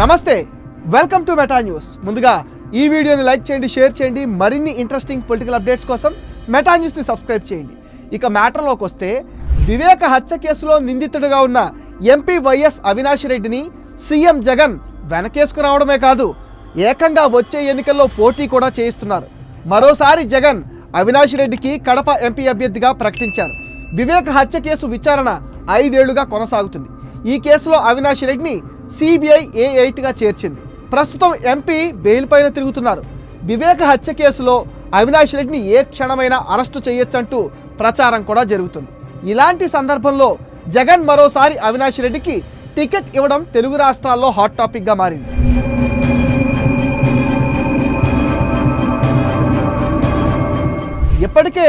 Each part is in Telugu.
నమస్తే వెల్కమ్ టు మెటా న్యూస్ ముందుగా ఈ వీడియోని లైక్ చేయండి షేర్ చేయండి మరిన్ని ఇంట్రెస్టింగ్ పొలిటికల్ అప్డేట్స్ కోసం మెటా న్యూస్ని సబ్స్క్రైబ్ చేయండి. ఇక మ్యాటర్లోకి వస్తే వివేక హత్య కేసులో నిందితుడిగా ఉన్న ఎంపీ వైఎస్ అవినాష్ రెడ్డిని సీఎం జగన్ వెనకేసుకురావడమే కాదు ఏకంగా వచ్చే ఎన్నికల్లో పోటీ కూడా చేయిస్తున్నారు. మరోసారి జగన్ అవినాష్ రెడ్డికి కడప ఎంపీ అభ్యర్థిగా ప్రకటించారు. వివేక హత్య కేసు విచారణ ఐదేళ్ళుగా కొనసాగుతుంది. ఈ కేసులో అవినాష్ రెడ్డిని సిబిఐ ఏ ఎయిట్గా చేర్చింది. ప్రస్తుతం ఎంపీ బెయిల్ పైన తిరుగుతున్నారు. వివేక హత్య కేసులో అవినాష్ రెడ్డిని ఏ క్షణమైనా అరెస్టు చేయొచ్చంటూ ప్రచారం కూడా జరుగుతుంది. ఇలాంటి సందర్భంలో జగన్ మరోసారి అవినాష్ రెడ్డికి టికెట్ ఇవ్వడం తెలుగు రాష్ట్రాల్లో హాట్ టాపిక్గా మారింది. ఇప్పటికే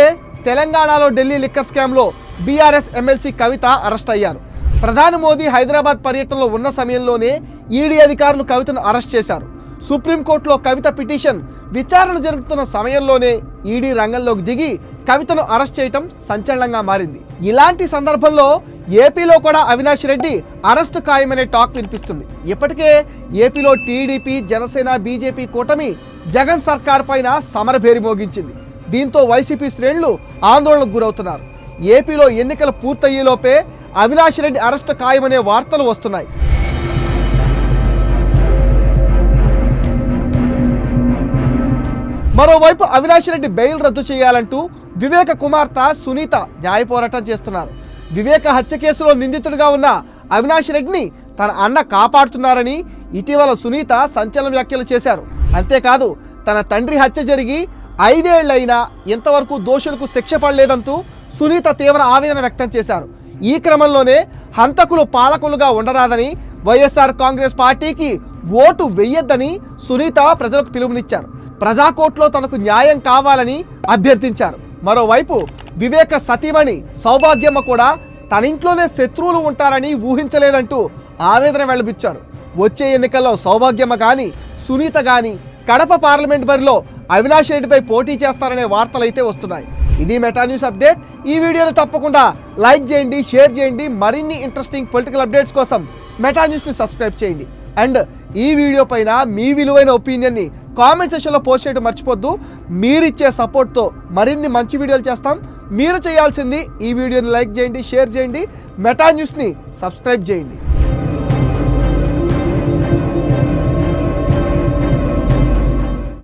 తెలంగాణలో ఢిల్లీ లిక్కర్ స్కామ్లో బీఆర్ఎస్ ఎమ్మెల్సీ కవిత అరెస్ట్ అయ్యారు. ప్రధాని మోదీ హైదరాబాద్ పర్యటనలో ఉన్న సమయంలోనే ఈడీ అధికారులు కవితను అరెస్ట్ చేశారు. సుప్రీంకోర్టులో కవిత పిటిషన్ విచారణ జరుగుతున్న సమయంలోనే ఈడీ రంగంలోకి దిగి కవితను అరెస్ట్ చేయటం సంచలనంగా మారింది. ఇలాంటి సందర్భంలో ఏపీలో కూడా అవినాష్ రెడ్డి అరెస్టు ఖాయమనే టాక్ వినిపిస్తుంది. ఇప్పటికే ఏపీలో టీడీపీ జనసేన బీజేపీ కూటమి జగన్ సర్కార్ పైన సమరభేరి మోగించింది. దీంతో వైసీపీ శ్రేణులు ఆందోళనకు గురవుతున్నారు. ఏపీలో ఎన్నికలు పూర్తయ్యేలోపే అవినాష్ రెడ్డి అరెస్ట్ ఖాయమనే వార్తలు వస్తున్నాయి. మరోవైపు అవినాష్ రెడ్డి బెయిల్ రద్దు చేయాలంటూ వివేక కుమార్తె సునీత న్యాయ పోరాటం చేస్తున్నారు. వివేక హత్య కేసులో నిందితుడిగా ఉన్న అవినాష్ రెడ్డిని తన అన్న కాపాడుతున్నారని ఇటీవల సునీత సంచలన వ్యాఖ్యలు చేశారు. అంతేకాదు తన తండ్రి హత్య జరిగి ఐదేళ్ళైనా ఇంతవరకు దోషులకు శిక్ష పడలేదంటూ సునీత తీవ్ర ఆవేదన వ్యక్తం చేశారు. ఈ క్రమంలోనే హంతకులు పాలకులుగా ఉండరాదని వైఎస్ఆర్ కాంగ్రెస్ పార్టీకి ఓటు వెయ్యొద్దని సునీత ప్రజలకు పిలుపునిచ్చారు. ప్రజాకోర్టులో తనకు న్యాయం కావాలని అభ్యర్థించారు. మరోవైపు వివేక సతీమణి సౌభాగ్యమ్మ కూడా తన ఇంట్లోనే శత్రువులు ఉంటారని ఊహించలేదంటూ ఆవేదన వెళ్ళబిచ్చారు వచ్చే ఎన్నికల్లో సౌభాగ్యమ్మ కానీ సునీత కానీ కడప పార్లమెంట్ బరిలో అవినాష్ రెడ్డిపై పోటీ చేస్తారనే వార్తలు అయితే వస్తున్నాయి. ఇది మెటా న్యూస్ అప్డేట్. ఈ వీడియోను తప్పకుండా లైక్ చేయండి షేర్ చేయండి. మరిన్ని ఇంట్రెస్టింగ్ పొలిటికల్ అప్డేట్స్ కోసం మెటా న్యూస్ని సబ్స్క్రైబ్ చేయండి. అండ్ ఈ వీడియో పైన మీ విలువైన ఒపీనియన్ని కామెంట్ సెషన్లో పోస్ట్ చేయడం మర్చిపోద్దు. మీరిచ్చే సపోర్ట్తో మరిన్ని మంచి వీడియోలు చేస్తాం. మీరు చేయాల్సింది ఈ వీడియోని లైక్ చేయండి షేర్ చేయండి. మెటా న్యూస్ని సబ్స్క్రైబ్ చేయండి.